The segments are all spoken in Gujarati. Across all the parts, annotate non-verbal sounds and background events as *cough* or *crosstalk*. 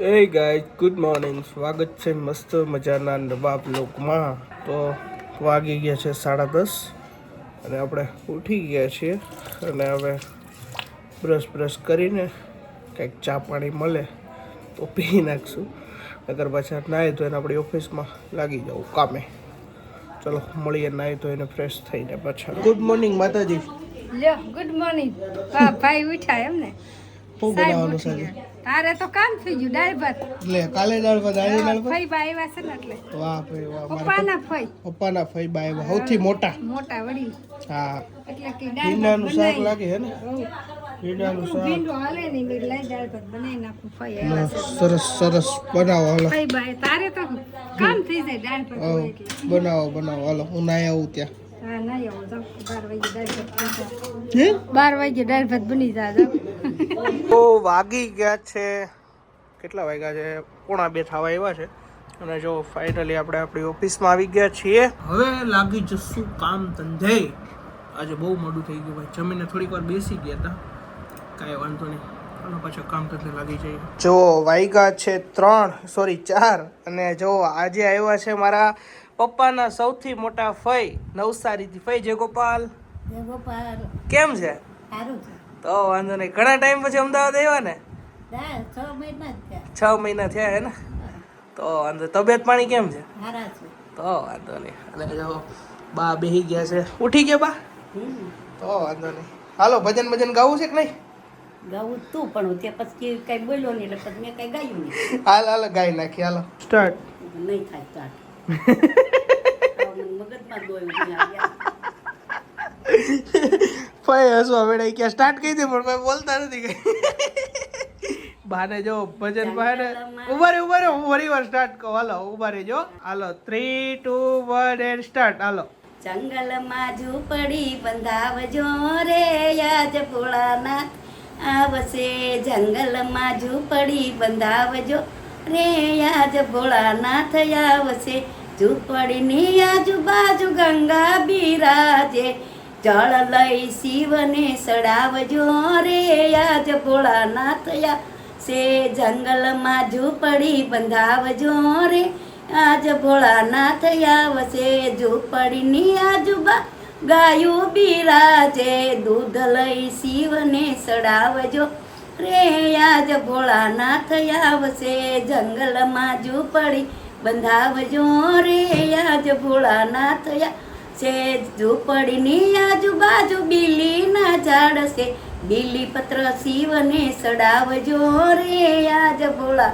એ ગાય ગુડ મોર્નિંગ સ્વાગત છે મસ્ત મજાના નવા લોકમાં તો વાગી ગયા છે સાડા દસ અને આપણે ઉઠી ગયા છીએ અને હવે બ્રશ બ્રશ કરીને કંઈક ચા પાણી મળે તો પી નાખશું. અગર પાછા નાહી ધોઈને આપણી ઓફિસમાં લાગી જવું કામે. ચલો, મળીએ નાહી ધોઈને ફ્રેશ થઈને પાછા. ગુડ મોર્નિંગ માતાજી. ગુડ મોર્નિંગ ભાઈ ઉઠ્યા એમ ને શું બનાવવાનું ઉઠી તારે તો કામ થઈ ગયું દાળ ભાત. એટલે કાલે દાળ ભાત આજે દાળ ભાત? ફઈ બા આવ્યા છે ને એટલે. વાહ ફઈ વાહ પપ્પાના ફઈ. પપ્પાના ફઈબા એવા સૌથી મોટા. મોટા વડી હા એટલે કે ભીંડાનું શાક લાગે હે ને? ભીંડાનું શાક. ભીંડો હાલે નહીં મેં લઈ દાળ ભાત બનાવી નાખું ફઈ આવ્યા છે. સરસ સરસ બનાવો હાલો. ફઈ બા તારે તો કામ થઈ જાય દાળ ભાત આવો, હોય એટલે બનાવો બનાવો હાલો હું નાય આવું ત્યાં. હા બાર વાગે દાળ ભાત બની જાય તો વાગી ગયા છે. કેટલા વાગ્યા છે? પોણા બે થવા આવ્યા છે. અને જો ફાઇનલી આપણે આપણી ઓફિસમાં આવી ગયા છીએ. હવે લાગી જશું કામ ધંધે. આજે બહુ મોડું થઈ ગયું ભાઈ. જમીને થોડીક વાર બેસી ગયા હતા. કાંઈ વાંધો નહીં. અને પાછા કામ ધંધે લાગી જઈએ. જો વાગ્યા છે ત્રણ સોરી ચાર. અને જો આજે આવ્યા છે મારા પપ્પાના સૌથી મોટા ફઈ નવસારીથી ફઈ જય ગોપાલ? કેમ છે? તો વાંધો નહીં. ઘણા ટાઈમ પછી અમદાવાદ આવ્યા ને? છ મહિના થયા. છ મહિના થયા હે ને? તો વાંધો તબિયત પાણી કેમ છે? છે. તો વાંધો નહીં. અને જો બા બેહી ગયા છે. ઉઠી ગયા બા? તો વાંધો નહીં. હાલો ભજન ભજન ગાવું છે કે નહીં? ગાવું તું પણ તે પછી કઈ બોલ્યો નહીં એટલે પછી મેં કઈ ગાયું નહીં. હાલ હાલ ગાઈ નાખી. હાલો. સ્ટાર્ટ નહીં થાય સ્ટાર્ટ છે હસવા વેડાઈ ગયા સ્ટાર્ટ કહી દે પણ ભાઈ બોલતા નથી કઈ. બાને જો ભજન બાને ઊભા રે ઊભા રે ફરી વાર સ્ટાર્ટ કહું હાલો ઊભા રહેજો હાલો three two one and start હાલો. જંગલમાં ઝૂંપડી બંધાવજો રે યાજ ભોળાનાથ આવશે. જંગલમાં ઝૂંપડી બંધાવજો. રે આજ ભોળાનાથ આવશે. ઝૂંપડીની આજુબાજુ ગંગા બિરાજે. જળ લઈ શિવને સડાવજો રે આજ ભોળાનાથ આવશે. જંગલમાં ઝૂંપડી બંધાવજો રે આજ ભોળાનાથ આવશે. ઝૂંપડીની આજુબા ગાયું બિરાજે. દૂધ લઈ શિવને સડાવજો રે આજ ભોળાનાથ આવશે, જંગલમાં ઝૂંપડી બંધાવજો રે આજ ભોળાનાથ છે ઝૂંપડીની આજુબાજુ બીલીના ઝાડ છે બીલી પત્ર શિવને સડાવજો રે આજ ભોળા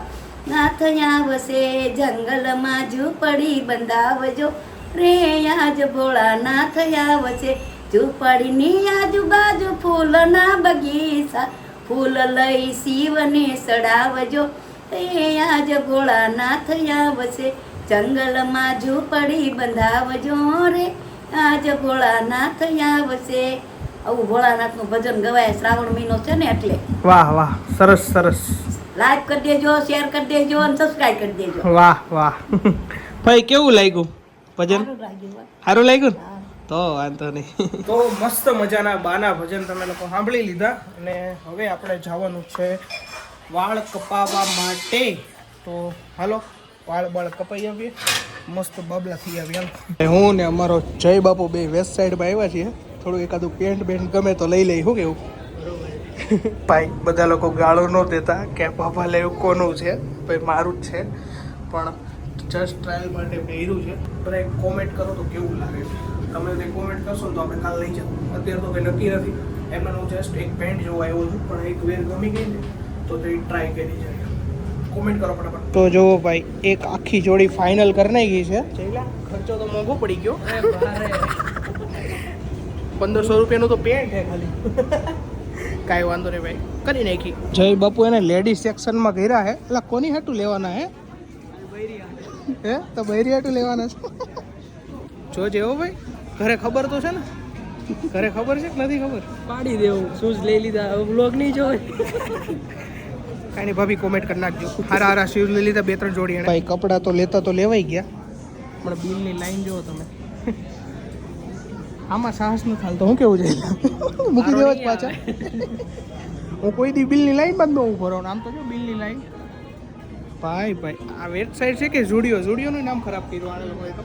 નાથ આવશે, જંગલમાં ઝૂંપડી બંધાવજો રે આજ ભોળાનાથ આવશે, ઝૂંપડીની આજુબાજુ ફૂલના બગીચા ફૂલ લઈ શિવને સડાવજો. રે આજ ભોળાનાથ આવશે. જંગલમાં ઝૂંપડી બંધાવજો રે. આજ ભોળાનાથ આવશે. આવું ભોળાનાથનું ભજન ગવાય શ્રાવણ મહિનો છે ને એટલે. વાહ વાહ સરસ સરસ. લાઈક કરી દેજો શેર કરી દેજો અને સબસ્ક્રાઇબ કરી દેજો. વાહ વાહ. ભાઈ કેવું લાગ્યું ભજન? સારું લાગ્યું. તો વાંધો નહીં. તો મસ્ત મજાના બાના ભજન તમે લોકો સાંભળી લીધા અને હવે આપણે જવાનું છે વાળ કપાવવા માટે. તો હાલો વાળ બાળ કપાઈ આવીએ. મસ્ત બાબલા થઈ આવીએ હું ને અમારો જય બાપુ બે વેસ્ટ સાઈડમાં આવ્યા છીએ. થોડું એકાદું પેન્ટ બેન્ટ ગમે તો લઈ લઈ શું કેવું? ભાઈ બધા લોકો ગાળો ન દેતા કે બાબા લેવું કોનું છે? ભાઈ મારું જ છે. પણ જસ્ટ ટ્રાયલ માટે પહેર્યું છે. બધા કોમેન્ટ કરો તો કેવું લાગે છે? તમે તે કોમેન્ટ કરશો તો આપણે કાલ લઈ જાઓ અત્યારે તો કંઈ નક્કી નથી. એમાં હું જસ્ટ એક પેન્ટ જોવા આવ્યો છું પણ એક વેર ગમી ગઈ ને તો તે ટ્રાય કરી જાય. કોમેન્ટ કરો ફટાફટ. તો જો ભાઈ એક આખી જોડી ફાઇનલ કરી નાખી છે. ખર્ચો તો મોંઘો પડી ગયો. પંદરસો રૂપિયાનું તો પેન્ટ છે ખાલી. કાંઈ વાંધો નહીં ભાઈ. કરી નાખી. જય બાપુ એને લેડીઝ સેક્શનમાં કર્યા હે. એટલે કોની હાટું લેવાના હે? હે? તો બૈરી હાટું લેવાના છે. જોજે હો ભાઈ. ઘરે ખબર તો છે ને? ઘરે ખબર છે કે નથી ખબર? પાડી દેવું. શૂઝ લઈ લીધા. વ્લોગ બ્લોગ નહીં જોવે કાંઈ નહીં ભાભી કોમેન્ટ કરી નાખજો. હારા હારા શૂઝ લઈ લીધા બે ત્રણ જોડી ભાઈ કપડાં તો લેતા તો લેવાઈ ગયા. પણ બિલની લાઈન જુઓ તમે. આમાં સાહસ ન થાલ તો હું કેવું છે મૂકી દેવા જ પાછા. હું કોઈ દી બિલની લાઈન બંધ ન રહું આમ તો જો બિલની લાઈન ભાઈ ભાઈ આ વેબસાઇટ છે કે ઝુડિયો ઝુડિયોનું નામ ખરાબ કર્યું આણે લોકોએ તો.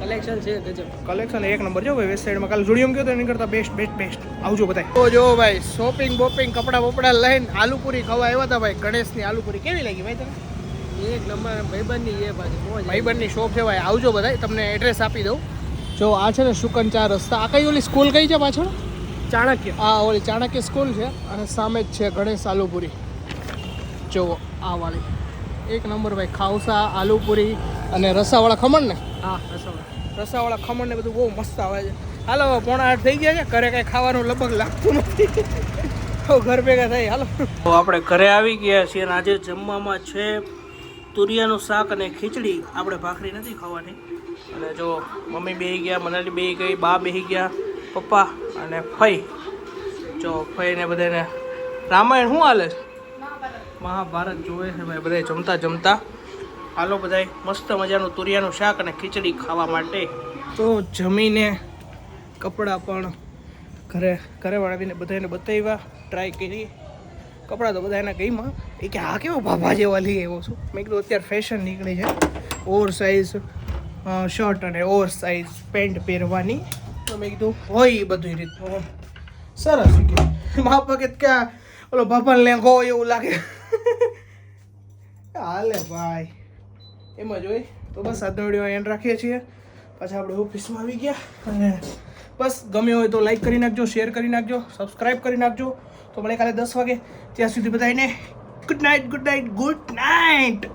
કલેક્શન છે ગજબ કલેક્શન એક નંબર જો ભાઈ વેબસાઇટમાં કાલે જુડિયો ગયો તો એની કરતાં બેસ્ટ બેસ્ટ બેસ્ટ આવજો બધા તો જો ભાઈ શોપિંગ બોપિંગ કપડા બપડા લઈને આલુપુરી ખાવા આવ્યા હતા ભાઈ. ગણેશની આલુપુરી કેવી લાગી ભાઈ તમે એક નંબર ભાઈબંધની એ ભાઈ ભાઈબંધની શોપ છે ભાઈ. આવજો બધા તમને એડ્રેસ આપી દઉં. જો આ છે ને શુકન ચાર રસ્તા. આ કઈ ઓલી સ્કૂલ કઈ છે પાછળ? ચાણક્ય. આ ઓલી ચાણક્ય સ્કૂલ છે અને સામે જ છે ગણેશ આલુપુરી. જો આ વાળી. એક નંબર ભાઈ ખાવસા આલુપુરી અને રસાવાળા ખમણ ને હા રસાવાળા. રસાવાળા ખમણ ને બધું બહુ મસ્ત આવે છે. હાલો પોણા આઠ થઈ ગયા છે. ઘરે કાંઈ ખાવાનું લગભગ લાગતું નથી. તો ઘર ભેગા થઈ હાલો. તો આપણે ઘરે આવી ગયા છીએ અને આજે જમવામાં છે તુરિયાનું શાક અને ખીચડી. આપણે ભાખરી નથી ખાવાની. અને જો મમ્મી બેહી ગયા મનાલી બેહી ગઈ બા બેહી ગયા પપ્પા અને ફઈ. જો ફઈને બધાને રામાયણ શું હાલે? છે મહાભારત જોવે છે ભાઈ બધા જમતા જમતા. હાલો બધાય, મસ્ત મજાનું તુરિયાનું શાક અને ખીચડી ખાવા માટે. તો જમીને કપડાં પણ ઘરે ઘરે વાળાવીને બધાને બતાવ્યા ટ્રાય કરી. કપડાં તો બધા એના ગઈમાં એ કે, આ કેવો ભાભા જેવા લઈ આવ્યો છું? મેં કીધું, અત્યારે ફેશન નીકળી છે. Over size shirt and over size pant પહેરવાની. તો મેં કીધું, હોય એ બધી રીતનું. સરસ કે. મા ક્યાં ઓલો ભભન હોય એવું લાગે. *laughs* હાલે ભાઈ. એમ જ હોય. તો બસ આજનો વીડિયો એન્ડ રાખીએ છીએ. પાછા આપણે ઓફિસમાં આવી ગયા. અને બસ ગમે હોય તો લાઈક કરી નાખજો શેર કરી નાખજો સબસ્ક્રાઈબ કરી નાખજો. તો મળે કાલે દસ વાગે. ત્યાં સુધી બધાને good night good night good night